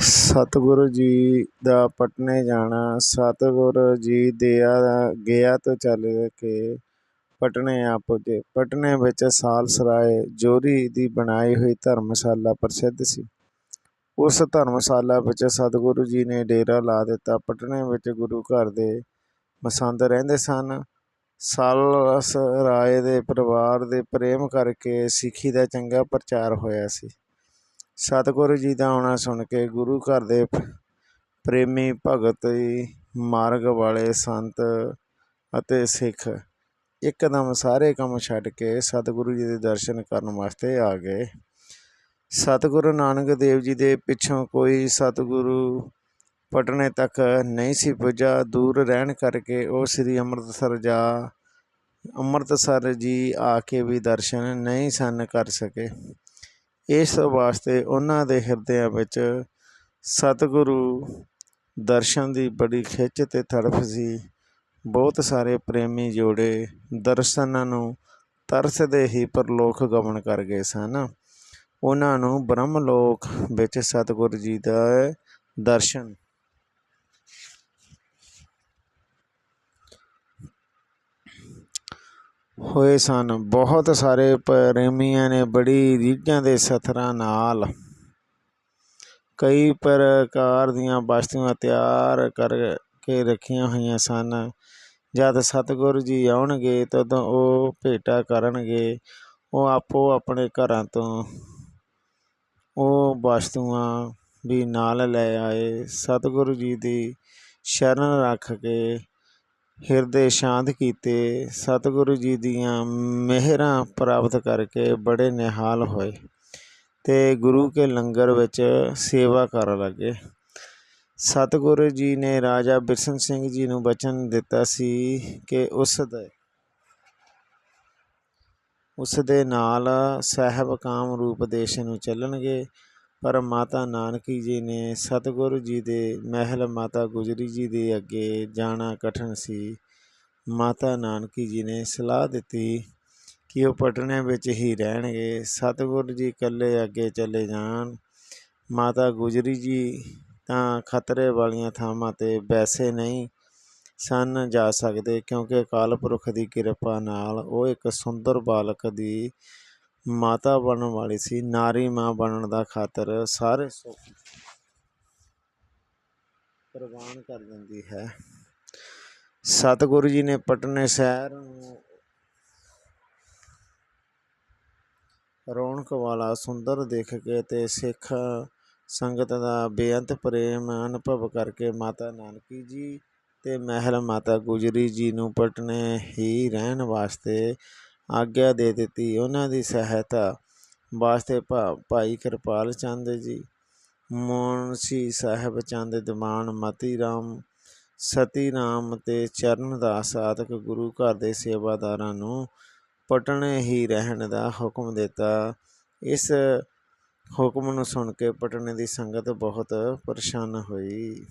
ਸਤਿਗੁਰੂ ਜੀ ਦਾ ਪਟਨੇ ਜਾਣਾ, ਸਤਿਗੁਰੂ ਜੀ ਦਿਆ ਗਿਆ ਤੋਂ ਚੱਲ ਕੇ ਪਟਨੇ ਆ ਪੁੱਜੇ। ਪਟਨੇ ਵਿੱਚ ਸਾਲਸਰਾਏ ਜੋਰੀ ਦੀ ਬਣਾਈ ਹੋਈ ਧਰਮਸ਼ਾਲਾ ਪ੍ਰਸਿੱਧ ਸੀ। ਉਸ ਧਰਮਸ਼ਾਲਾ ਵਿੱਚ ਸਤਿਗੁਰੂ ਜੀ ਨੇ ਡੇਰਾ ਲਾ ਦਿੱਤਾ। ਪਟਨੇ ਵਿੱਚ ਗੁਰੂ ਘਰ ਦੇ ਮਸੰਦ ਰਹਿੰਦੇ ਸਨ। ਸਾਲਸਰਾਏ ਦੇ ਪਰਿਵਾਰ ਦੇ ਪ੍ਰੇਮ ਕਰਕੇ ਸਿੱਖੀ ਦਾ ਚੰਗਾ ਪ੍ਰਚਾਰ ਹੋਇਆ ਸੀ। ਸਤਿਗੁਰੂ ਜੀ ਦਾ ਆਉਣਾ ਸੁਣ ਕੇ ਗੁਰੂ ਘਰ ਦੇ ਪ੍ਰੇਮੀ ਭਗਤ ਮਾਰਗ ਵਾਲੇ ਸੰਤ ਅਤੇ ਸਿੱਖ ਇੱਕਦਮ ਸਾਰੇ ਕੰਮ ਛੱਡ ਕੇ ਸਤਿਗੁਰੂ ਜੀ ਦੇ ਦਰਸ਼ਨ ਕਰਨ ਵਾਸਤੇ ਆ ਗਏ। ਸਤਿਗੁਰੂ ਨਾਨਕ ਦੇਵ ਜੀ ਦੇ ਪਿੱਛੋਂ ਕੋਈ ਸਤਿਗੁਰੂ ਪਟਨੇ ਤੱਕ ਨਹੀਂ ਸੀ ਪੁੱਜਾ। ਦੂਰ ਰਹਿਣ ਕਰਕੇ ਉਹ ਸ੍ਰੀ ਅੰਮ੍ਰਿਤਸਰ ਜਾ, ਅੰਮ੍ਰਿਤਸਰ ਜੀ ਆ ਕੇ ਵੀ ਦਰਸ਼ਨ ਨਹੀਂ ਸਨ ਕਰ ਸਕੇ। ਇਸ ਵਾਸਤੇ ਉਹਨਾਂ ਦੇ ਹਿਰਦਿਆਂ ਵਿੱਚ ਸਤਿਗੁਰੂ ਦਰਸ਼ਨ ਦੀ ਬੜੀ ਖਿੱਚ ਤੇ ਤੜਫ ਸੀ। ਬਹੁਤ ਸਾਰੇ ਪ੍ਰੇਮੀ ਜੋੜੇ ਦਰਸ਼ਨਾਂ ਨੂੰ ਤਰਸਦੇ ਹੀ ਪਰਲੋਕ ਗਮਨ ਕਰ ਗਏ ਸਨ। ਉਹਨਾਂ ਨੂੰ ਬ੍ਰਹਮ ਲੋਕ ਵਿੱਚ ਸਤਿਗੁਰੂ ਜੀ ਦਾ ਦਰਸ਼ਨ ਹੋਏ ਸਨ। ਬਹੁਤ ਸਾਰੇ ਪ੍ਰੇਮੀਆਂ ਨੇ ਬੜੀ ਰੀਝਾਂ ਦੇ ਸਥਰਾਂ ਨਾਲ ਕਈ ਪ੍ਰਕਾਰ ਦੀਆਂ ਵਸਤੂਆਂ ਤਿਆਰ ਕਰਕੇ ਰੱਖੀਆਂ ਹੋਈਆਂ ਸਨ। ਜਦ ਸਤਿਗੁਰੂ ਜੀ ਆਉਣਗੇ, ਤਦੋਂ ਉਹ ਭੇਟਾ ਕਰਨਗੇ। ਉਹ ਆਪੋ ਆਪਣੇ ਘਰਾਂ ਤੋਂ ਉਹ ਵਸਤੂਆਂ ਵੀ ਨਾਲ ਲੈ ਆਏ। ਸਤਿਗੁਰੂ ਜੀ ਦੀ ਸ਼ਰਨ ਰੱਖ ਕੇ ਹਿਰਦੇ ਸ਼ਾਂਤ ਕੀਤੇ, ਸਤਿਗੁਰੂ ਜੀ ਦੀਆਂ ਮਿਹਰਾਂ ਪ੍ਰਾਪਤ ਕਰਕੇ ਬੜੇ ਨਿਹਾਲ ਹੋਏ ਅਤੇ ਗੁਰੂ ਕੇ ਲੰਗਰ ਵਿੱਚ ਸੇਵਾ ਕਰਨ ਲੱਗੇ। ਸਤਿਗੁਰੂ ਜੀ ਨੇ ਰਾਜਾ ਬਿਰਸਨ ਸਿੰਘ ਜੀ ਨੂੰ ਵਚਨ ਦਿੱਤਾ ਸੀ ਕਿ ਉਸ ਦੇ ਉਸ ਦੇ ਨਾਲ ਸਾਹਿਬ ਕਾਮ ਰੂਪ ਦੇਸ਼ ਨੂੰ ਚੱਲਣਗੇ। ਪਰ ਮਾਤਾ ਨਾਨਕੀ ਜੀ ਨੇ ਸਤਿਗੁਰੂ ਜੀ ਦੇ ਮਹਿਲ ਮਾਤਾ ਗੁਜਰੀ ਜੀ ਦੇ ਅੱਗੇ ਜਾਣਾ ਕਠਨ ਸੀ। ਮਾਤਾ ਨਾਨਕੀ ਜੀ ਨੇ ਸਲਾਹ ਦਿੱਤੀ ਕਿ ਉਹ ਪਟਨੇ ਵਿੱਚ ਹੀ ਰਹਿਣਗੇ। ਸਤਿਗੁਰੂ ਜੀ ਇਕੱਲੇ ਅੱਗੇ ਚਲੇ ਜਾਣ। ਮਾਤਾ ਗੁਜਰੀ ਜੀ ਤਾਂ ਖਤਰੇ ਵਾਲੀਆਂ ਥਾਵਾਂ 'ਤੇ ਵੈਸੇ ਨਹੀਂ ਸਨ ਜਾ ਸਕਦੇ ਕਿਉਂਕਿ ਅਕਾਲ ਪੁਰਖ ਦੀ ਕਿਰਪਾ ਨਾਲ ਉਹ ਇੱਕ ਸੁੰਦਰ ਬਾਲਕ ਦੀ ਮਾਤਾ ਬਣਨ ਵਾਲੀ ਸੀ, ਨਾਰੀ ਮਾਂ ਬਣਨ ਦਾ ਖਾਤਰ ਸਾਰੇ ਸੁੱਖ ਪ੍ਰਵਾਨ ਕਰ ਦਿੰਦੀ ਹੈ। ਸਤਿਗੁਰੂ ਜੀ ਨੇ ਪਟਨੇ ਸ਼ਹਿਰ ਨੂੰ ਰੌਣਕ ਵਾਲਾ ਸੁੰਦਰ ਦੇਖ ਕੇ ਤੇ ਸਿੱਖ ਸੰਗਤ ਦਾ ਬੇਅੰਤ ਪ੍ਰੇਮ ਅਨੁਭਵ ਕਰਕੇ ਮਾਤਾ ਨਾਨਕੀ ਜੀ ਤੇ ਮਹਿਲ ਮਾਤਾ ਗੁਜਰੀ ਜੀ ਨੂੰ ਪਟਨੇ ਹੀ ਰਹਿਣ ਵਾਸਤੇ ਆਗਿਆ ਦੇ ਦਿੱਤੀ। ਉਹਨਾਂ ਦੀ ਸਹਾਇਤਾ ਵਾਸਤੇ ਭਾ, ਭਾਈ ਕਿਰਪਾਲ ਚੰਦ ਜੀ, ਮੁਨਸੀ ਸਾਹਿਬ ਚੰਦ, ਦੀਵਾਨ ਮਤੀ ਰਾਮ ਸਤੀ ਰਾਮ ਤੇ ਚਰਨਦਾਸ ਆਦਿਕ ਗੁਰੂ ਘਰ ਦੇ ਸੇਵਾਦਾਰਾਂ ਨੂੰ ਪਟਨੇ ਹੀ ਰਹਿਣ ਦਾ ਹੁਕਮ ਦਿੱਤਾ। ਇਸ ਹੁਕਮ ਨੂੰ ਸੁਣ ਕੇ ਪਟਨੇ ਦੀ ਸੰਗਤ ਬਹੁਤ ਪਰੇਸ਼ਾਨ ਹੋਈ।